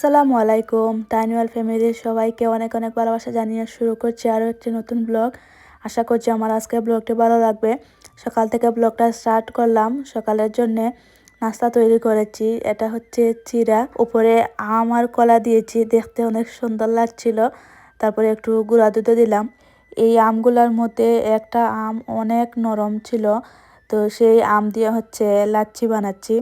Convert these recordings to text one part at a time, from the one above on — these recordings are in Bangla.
আসসালামু আলাইকুম। টাইনুয়াল ফ্যামিলির সবাইকে অনেক অনেক ভালোবাসা জানিয়ে শুরু করছি আরও একটি নতুন ব্লগ। আশা করছি আমার আজকের ব্লগটি ভালো লাগবে। সকাল থেকে ব্লগটা স্টার্ট করলাম। সকালের জন্যে নাস্তা তৈরি করেছি। এটা হচ্ছে চিরা। উপরে আম আর কলা দিয়েছি। দেখতে অনেক সুন্দর লাগছিল। তারপরে একটু গুঁড়া দুধও দিলাম। এই আমগুলোর মধ্যে একটা আম অনেক নরম ছিল। তো সেই আম দিয়ে হচ্ছে লাচ্ছি বানাচ্ছি।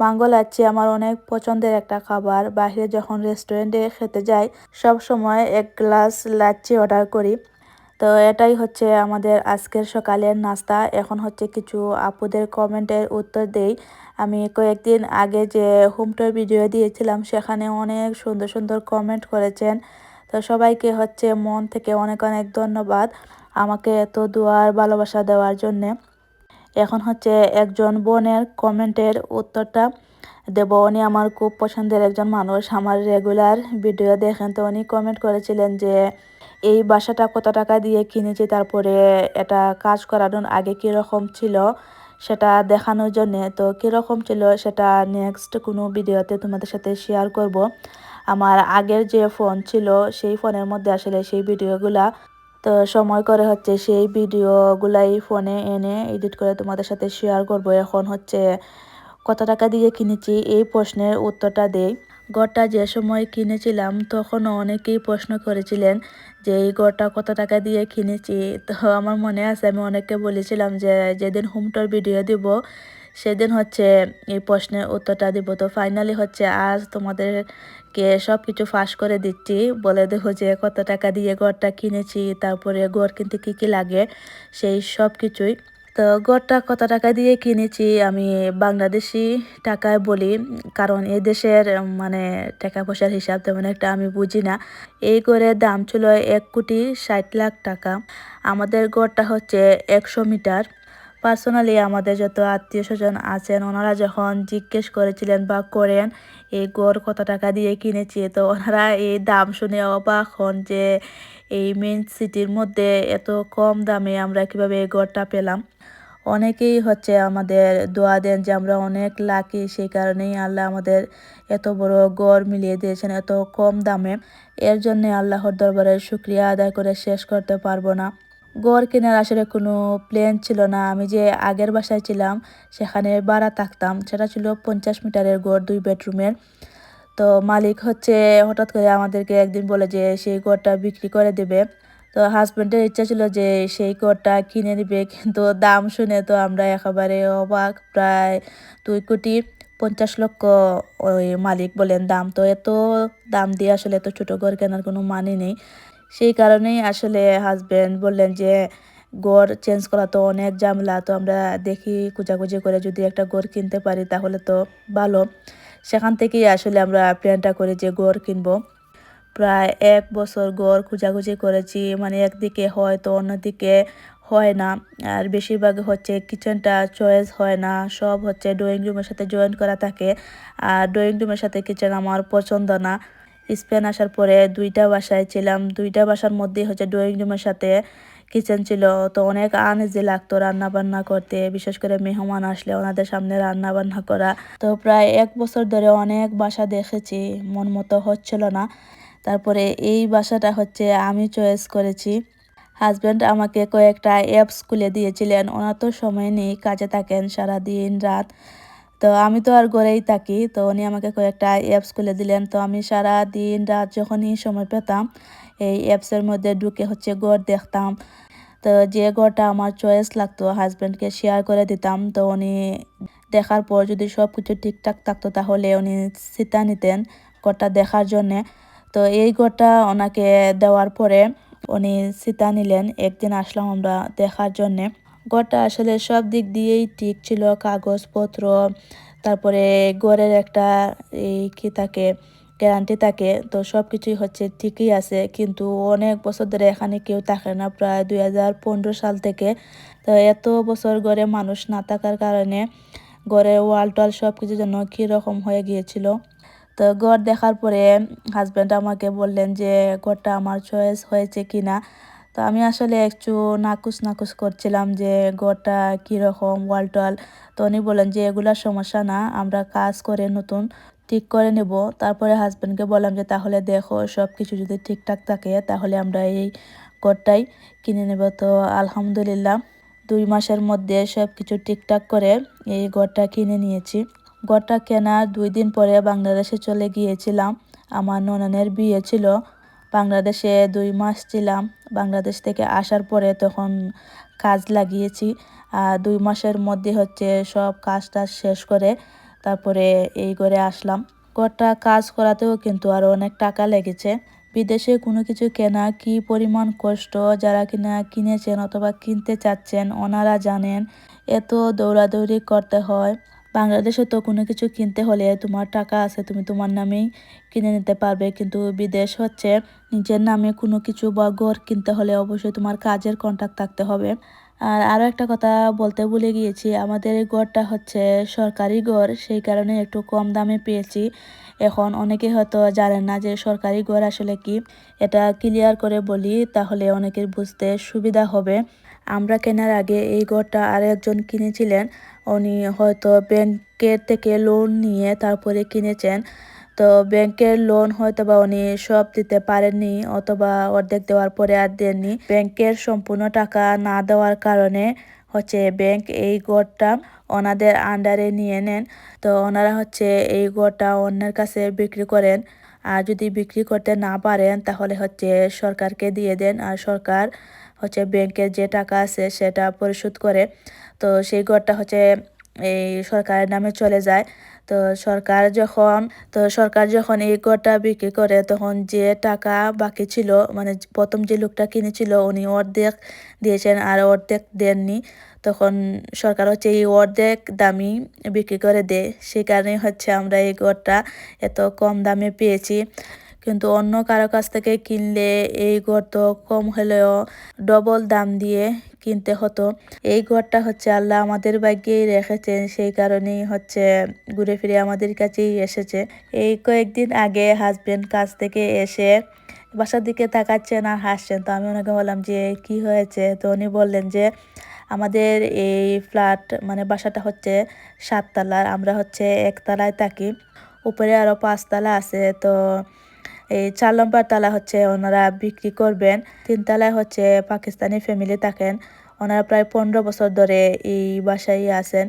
মাঙ্গো লাচ্ছি আমার অনেক পছন্দের একটা খাবার। বাইরে যখন রেস্টুরেন্টে খেতে যাই, সব সময় এক গ্লাস লাচ্ছি অর্ডার করি। তো এটাই হচ্ছে আমাদের আজকের সকালের নাস্তা। এখন হচ্ছে কিছু আপুদের কমেন্টের উত্তর দেই। আমি কয়েকদিন আগে যে হোমটোর ভিডিও দিয়েছিলাম, সেখানে অনেক সুন্দর সুন্দর কমেন্ট করেছেন। তো সবাইকে হচ্ছে মন থেকে অনেক অনেক ধন্যবাদ আমাকে এত দোয়ার ভালোবাসা দেওয়ার জন্যে। এখন হচ্ছে একজন বোনের কমেন্টের উত্তরটা দেব। উনি আমার খুব পছন্দের একজন মানুষ। আমার রেগুলার ভিডিও দেখেন তো উনি কমেন্ট করেছিলেন যে, এই বাসাটা কত টাকা দিয়ে কিনেছি? তারপরে এটা কাজ করানোর আগে কীরকম ছিল সেটা দেখানোর জন্যে? তো কীরকম ছিল সেটা নেক্সট কোনো ভিডিওতে তোমাদের সাথে শেয়ার করব। আমার আগের যে ফোন ছিল, সেই ফোনের মধ্যে আসলে সেই ভিডিওগুলা তো সময় করে হচ্ছে সেই ভিডিওগুলাই ফোনে এনে এডিট করে তোমাদের সাথে শেয়ার করব। এখন হচ্ছে কত টাকা দিয়ে কিনেছি এই প্রশ্নের উত্তরটা দেই। গড়টা যে সময় কিনেছিলাম তখন অনেকেই প্রশ্ন করেছিলেন যে এই গড়টা কত টাকা দিয়ে কিনেছি। তো আমার মনে আছে আমি অনেককে বলেছিলাম যে যেদিন হোমটোর ভিডিও দিব, সেদিন হচ্ছে এই প্রশ্নের উত্তরটা দিব। তো ফাইনালি হচ্ছে আজ তোমাদেরকে সব কিছু ফাঁস করে দিচ্ছি। বলে দেখো যে, কত টাকা দিয়ে ঘরটা কিনেছি, তারপরে গড় কিনতে কী কী লাগে, সেই সব কিছুই তো গড়টা কত টাকা দিয়ে কিনেছি আমি বাংলাদেশি টাকায় বলি, কারণ এই দেশের মানে টাকা পয়সার হিসাব তেমন একটা আমি বুঝি না। এই গড়ের দাম ছিল এক কোটি ষাট লাখ টাকা। আমাদের গড়টা হচ্ছে একশো মিটার। পার্সোনালি আমাদের যত আত্মীয় স্বজন আছেন, ওনারা যখন জিজ্ঞেস করেছিলেন বা করেন, এই গড় কত টাকা দিয়ে কিনেছি? তো ওনারা এই দাম শুনে অবাক হন যে এই মেন সিটির মধ্যে এত কম দামে আমরা কীভাবে এই গড়টা পেলাম। অনেকেই হচ্ছে আমাদের দোয়া দেন যে আমরা অনেক লাকি সেই কারণেই আল্লাহ আমাদের এত বড় গড় মিলিয়ে দিয়েছেন এত কম দামে। এর জন্যে আল্লাহর দরবারের শুক্রিয়া আদায় করে শেষ করতে পারব না। গড় কেনার আসলে কোনো প্ল্যান ছিল না। আমি যে আগের বাসায় ছিলাম, সেখানে ভাড়া থাকতাম। সেটা ছিল পঞ্চাশ মিটারের গড় দুই বেডরুমের। তো মালিক হচ্ছে হঠাৎ করে আমাদেরকে একদিন বলে যে সেই গড়টা বিক্রি করে দেবে। তো হাজব্যান্ডের ইচ্ছা ছিল যে সেই গড়টা কিনে নিবে, কিন্তু দাম শুনে তো আমরা একেবারে অবাক। প্রায় দুই কোটি পঞ্চাশ লক্ষ ওই মালিক বলেন দাম। তো এত দাম দিয়ে আসলে এত ছোটো ঘর কেনার কোনো মানে নেই। সেই কারণেই আসলে হাজব্যান্ড বললেন যে গড় চেঞ্জ করা তো অনেক জামলা তো আমরা দেখি খুঁজাখুঁজি করে যদি একটা গড় কিনতে পারি তাহলে তো ভালো। সেখান থেকেই আসলে আমরা প্ল্যানটা করি যে গড় কিনবো। প্রায় এক বছর গড় খুঁজাখুঁজি করেছি মানে একদিকে হয় তো অন্যদিকে হয় না। আর বেশিরভাগ হচ্ছে কিচেনটা চয়েস হয় না, সব হচ্ছে ড্রয়িং রুমের সাথে জয়েন করা থাকে। আর ড্রয়িং রুমের সাথে কিচেন আমার পছন্দ না। স্পেন আসার পরে দুইটা বাসায় ছিলাম। দুইটা বাসার মধ্যেই হচ্ছে ড্রয়িং রুমের সাথে কিচেন ছিল। তো অনেক আনইজি লাগতো রান্না বান্না করতে। বিশেষ করে মেহমান আসলে ওনাদের সামনে রান্না বান্না করা। তো প্রায় এক বছর ধরে অনেক বাসা দেখেছি। মন মতো হচ্ছিল না। তারপরে এই বাসাটা হচ্ছে আমি চয়েস করেছি। হাজব্যান্ড আমাকে কয়েকটা অ্যাপস খুলে দিয়েছিলেন। ওনার তো সময় নেই, কাজে থাকেন সারা দিন রাত। তো আমি তো আর ঘরেই থাকি, তো উনি আমাকে কয়েকটা অ্যাপস খুলে দিলেন। তো আমি সারা দিন রাত যখনই সময় পেতাম, এই অ্যাপসের মধ্যে ঢুকে হচ্ছে গড় দেখতাম। তো যে গড়টা আমার চয়েস লাগতো হাজব্যান্ডকে শেয়ার করে দিতাম। তো উনি দেখার পর যদি সব কিছু ঠিকঠাক থাকতো, তাহলে উনি সিতা নিতেন গড়টা দেখার জন্যে। তো এই গড়টা ওনাকে দেওয়ার পরে উনি সীতা নিলেন, একদিন আসলাম আমরা দেখার জন্যে। গড়টা আসলে সব দিক দিয়েই ঠিক ছিল, কাগজপত্র, তারপরে গড়ের একটা এই কি থাকে গ্যারান্টি থাকে, তো সব কিছুই হচ্ছে ঠিকই আছে। কিন্তু অনেক বছর ধরে এখানে কেউ থাকে না, প্রায় দুই হাজার পনেরো সাল থেকে। তো এত বছর গড়ে মানুষ না থাকার কারণে গড়ের ওয়াল টোয়াল সব কিছু যেন কীরকম হয়ে গিয়েছিল। তো ঘর দেখার পরে হাজব্যান্ড আমাকে বললেন যে, ঘরটা আমার চয়েস হয়েছে কি না তো আমি আসলে একটু নাকুস নাকুস করছিলাম যে ঘরটা কীরকম ওয়াল টোয়াল তো উনি বলেন যে এগুলার সমস্যা না, আমরা কাজ করে নতুন ঠিক করে নেব। তারপরে হাজব্যান্ডকে বললাম যে তাহলে দেখো সব কিছু যদি ঠিকঠাক থাকে তাহলে আমরা এই ঘরটাই কিনে নেব। তো আলহামদুলিল্লাহ দুই মাসের মধ্যে সব কিছু ঠিকঠাক করে এই ঘরটা কিনে নিয়েছি। ঘরটা কেনার দুই দিন পরে বাংলাদেশে চলে গিয়েছিলাম। আমার নননের বিয়ে ছিল। বাংলাদেশে দুই মাস ছিলাম। বাংলাদেশ থেকে আসার পরে তখন কাজ লাগিয়েছি। দুই মাসের মধ্যে হচ্ছে সব কাজ টাজ শেষ করে তারপরে এই করে আসলাম। ঘরটা কাজ করাতেও কিন্তু আরও অনেক টাকা লেগেছে। বিদেশে কোনো কিছু কেনা কি পরিমাণ কষ্ট? যারা কিনা কিনেছেন অথবা কিনতে চাচ্ছেন, ওনারা জানেন, এত দৌড়াদৌড়ি করতে হয়। বাংলাদেশে তো কোনো কিছু কিনতে হলে তোমার টাকা আছে, তুমি তোমার নামেই কিনে নিতে পারবে। কিন্তু বিদেশ হচ্ছে নিজের নামে কোনো কিছু বা ঘর কিনতে হলে অবশ্যই তোমার কাজের কন্ট্যাক্ট থাকতে হবে। আর আরও একটা কথা বলতে ভুলে গিয়েছি, আমাদের এই ঘরটা হচ্ছে সরকারি ঘর, সেই কারণে একটু কম দামে পেয়েছি। এখন অনেকে হয়তো জানেন না যে সরকারি ঘর আসলে কি, এটা ক্লিয়ার করে বলি তাহলে অনেকের বুঝতে সুবিধা হবে। আমরা কেনার আগে এই ঘরটা আর একজন কিনেছিলেন, উনি হয়তো ব্যাংকের থেকে লোন নিয়ে তারপরে কিনেছেন। তো ব্যাংকের লোন হয়তো বা উনি সব দিতে পারেননি অথবা অর্ধেক দেওয়ার পরে আর দেননি। ব্যাংকের সম্পূর্ণ টাকা না দেওয়ার কারণে হচ্ছে ব্যাংক এই গড়টা ওনাদের আন্ডারে নিয়ে নেন। তো ওনারা হচ্ছে এই গড়টা অন্যের কাছে বিক্রি করেন। আর যদি বিক্রি করতে না পারেন তাহলে হচ্ছে সরকারকে দিয়ে দেন। আর সরকার হচ্ছে ব্যাংকের যে টাকা আছে সেটা পরিশোধ করে। তো সেই ঘরটা হচ্ছে এই সরকারের নামে চলে যায়। তো সরকার যখন, তো সরকার যখন এই ঘরটা বিক্রি করে, তখন যে টাকা বাকি ছিল মানে প্রথম যে লোকটা কিনেছিল, উনি অর্ধেক দিয়েছেন আর অর্ধেক দেননি। তখন সরকার হচ্ছে এই অর্ধেক দামি বিক্রি করে দেয়। সেই কারণে হচ্ছে আমরা এই ঘরটা এত কম দামে পেয়েছি। কিন্তু অন্য কারও কাছ থেকে কিনলে এই ঘর তো কম হলেও ডবল দাম দিয়ে কিনতে হতো। এই ঘরটা হচ্ছে আল্লাহ আমাদের ভাগ্যেই রেখেছেন, সেই কারণেই হচ্ছে ঘুরে ফিরে আমাদের কাছেই এসেছে। এই কয়েকদিন আগে হাজবেন্ড কাছ থেকে এসে বাসার দিকে তাকাচ্ছেন আর হাসছেন। তো আমি ওনাকে বললাম যে, কি হয়েছে? তো উনি বললেন যে, আমাদের এই ফ্ল্যাট মানে বাসাটা হচ্ছে সাততলার আমরা হচ্ছে একতলায় থাকি। উপরে আরও পাঁচতলা আছে, তো এই চার নম্বর তালা হচ্ছে ওনারা বিক্রি করবেন। তিনতলায় হচ্ছে পাকিস্তানি ফ্যামিলি থাকেন। ওনারা প্রায় পনেরো বছর ধরে এই বাসায় আছেন।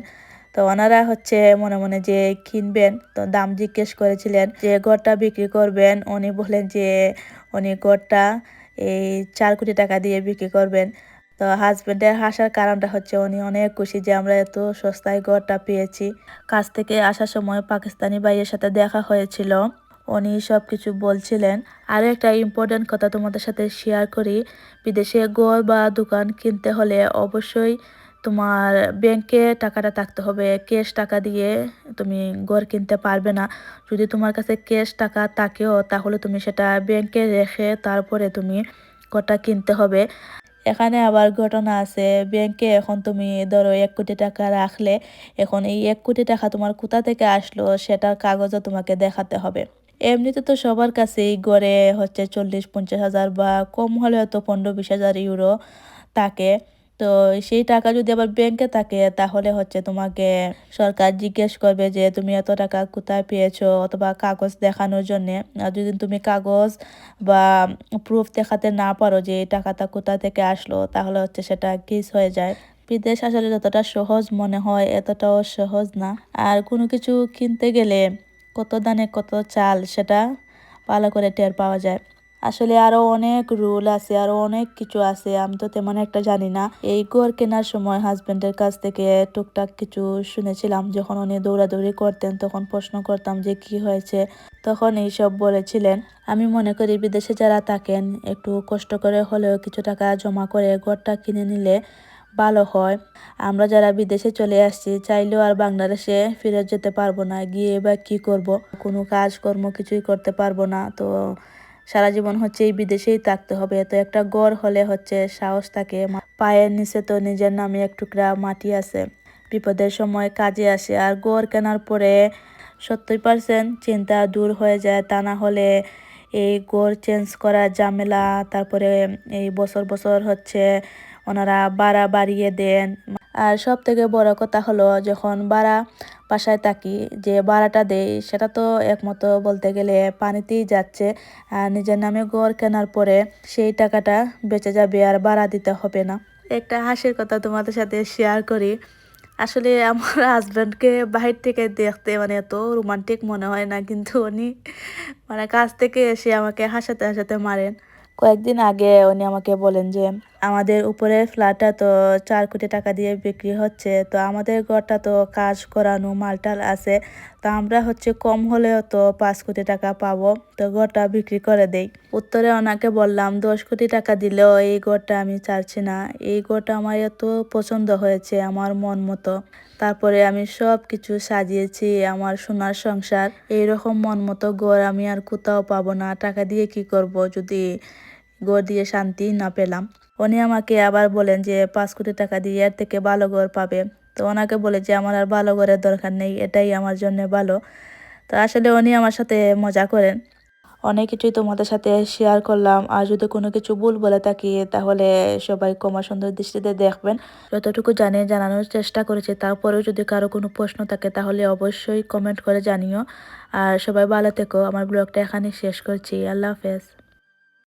তো ওনারা হচ্ছে মনে মনে যে কিনবেন, তো দাম জিজ্ঞেস করেছিলেন যে ঘরটা বিক্রি করবেন। উনি বলেন যে উনি ঘরটা এই চার কোটি টাকা দিয়ে বিক্রি করবেন। তো হাজব্যান্ডের হাসার কারণটা হচ্ছে উনি অনেক খুশি যে আমরা এত সস্তায় ঘরটা পেয়েছি। কাজ থেকে আসার সময় পাকিস্তানি ভাইয়ের সাথে দেখা হয়েছিল। উনি সব কিছু বলছিলেন। আরও একটা ইম্পর্ট্যান্ট কথা তোমাদের সাথে শেয়ার করি। বিদেশে ঘর বা দোকান কিনতে হলে অবশ্যই তোমার ব্যাংকে টাকাটা থাকতে হবে। ক্যাশ টাকা দিয়ে তুমি ঘর কিনতে পারবে না। যদি তোমার কাছে ক্যাশ টাকা থাকেও, তাহলে তুমি সেটা ব্যাংকে রেখে তারপরে তুমি ঘরটা কিনতে হবে। এখানে আবার ঘটনা আছে। ব্যাংকে এখন তুমি ধরো এক কোটি টাকা রাখলে, এখন এই এক কোটি টাকা তোমার কোথা থেকে আসলো, সেটার কাগজও তোমাকে দেখাতে হবে। এমনিতে তো সবার কাছেই গড়ে হচ্ছে চল্লিশ, পঞ্চাশ হাজার বা কম হলে হয়তো পনেরো, বিশ হাজার ইউরো থাকে। তো সেই টাকা যদি আবার ব্যাংকে থাকে, তাহলে হচ্ছে তোমাকে সরকার জিজ্ঞেস করবে যে তুমি এত টাকা কোথায় পেয়েছ অথবা কাগজ দেখানোর জন্যে। আর যদি তুমি কাগজ বা প্রুফ দেখাতে না পারো যে এই টাকাটা কোথা থেকে আসলো, তাহলে হচ্ছে সেটা কিস হয়ে যায়। বিদেশ আসলে যতটা সহজ মনে হয়, এতটাও সহজ না। আর কোনো কিছু কিনতে গেলে কত দানে কত চাল সেটা ভালো করে টের পাওয়া যায়। আসলে আরও অনেক রুল আছে আরও অনেক কিছু আছে, আমি তো তেমন একটা জানি না। এই ঘর কেনার সময় হাজব্যান্ডের কাছ থেকে টুকটাক কিছু শুনেছিলাম, যখন উনি দৌড়াদৌড়ি করতেন, তখন প্রশ্ন করতাম যে কি হয়েছে? তখন এইসব বলেছিলেন। আমি মনে করি বিদেশে যারা থাকেন, একটু কষ্ট করে হলেও কিছু টাকা জমা করে ঘরটা কিনে নিলে ভালো হয়। আমরা যারা বিদেশে চলে আসছি, চাইলেও আর বাংলাদেশে ফিরে যেতে পারব না। গিয়ে বা কি করব? কোনো কাজ কর্ম কিছুই করতে পারব না। তো সারা জীবন হচ্ছে এই বিদেশেই থাকতে হবে। তো একটা গড় হলে হচ্ছে সাহস থাকে। পায়ের নিচে তো নিজের নামে এক টুকরা মাটি আছে। বিপদের সময় কাজে আসে। আর গড় কেনার পরে সত্তর পার্সেন্ট চিন্তা দূর হয়ে যায়। তা না হলে এই গড় চেঞ্জ করা ঝামেলা, তারপরে এই বছর বছর হচ্ছে ওনারা বাড়া বাড়িয়ে দেন। আর সব থেকে বড় কথা হলো, যখন বাড়া বাসায় থাকি, যে ভাড়াটা দেই, সেটা তো একমতো বলতে গেলে পানিতেই যাচ্ছে। আর নিজের নামে ঘর কেনার পরে সেই টাকাটা বেঁচে যাবে আর ভাড়া দিতে হবে না। একটা হাসির কথা তোমাদের সাথে শেয়ার করি। আসলে আমার হাজব্যান্ডকে বাহির থেকে দেখতে মানে এত রোমান্টিক মনে হয় না, কিন্তু উনি মানে কাছ থেকে এসে আমাকে হাসাতে হাসাতে মারেন। কয়েকদিন আগে উনি আমাকে বলেন যে আমাদের উপরের ফ্ল্যাটটা তো চার কোটি টাকা দিয়ে বিক্রি হচ্ছে, তো আমাদের ঘরটা তো কাজ করানো, মালটাল আছে, তো আমরা হচ্ছে কম হলেও তো পাঁচ কোটি টাকা পাবো, তো ঘরটা বিক্রি করে দেই। উত্তরে ওনাকে বললাম, দশ কোটি টাকা দিলেও এই ঘরটা আমি চাচ্ছি না, এই ঘরটা আমার এত পছন্দ হয়েছে, আমার মন মতো। তারপরে আমি সব কিছু সাজিয়েছি, আমার সোনার সংসার, এইরকম মন মতো ঘর আমি আর কোথাও পাবো না, টাকা দিয়ে কি করব, যদি ঘর দিয়ে শান্তি না পেলাম। উনি আমাকে আবার বলেন যে, পাঁচ কোটি টাকা দিয়ে এর থেকে ভালো ঘর পাবে। তো ওনাকে বলে যে, আমার আর ভালো ঘরের দরকার নেই, এটাই আমার জন্য ভালো। তো আসলে উনি আমার সাথে মজা করেন। অনেক কিছুই তোমাদের সাথে শেয়ার করলাম। আর যদি কোনো কিছু ভুল বলে থাকি, তাহলে সবাই কমা সুন্দর দৃষ্টিতে দেখবেন। যতটুকু জানি, জানানোর চেষ্টা করেছি। তারপরেও যদি কারও কোনো প্রশ্ন থাকে, তাহলে অবশ্যই কমেন্ট করে জানিও। আর সবাই ভালো থেকো। আমার ব্লগটা এখানে শেষ করছি। আল্লাহ হাফেজ।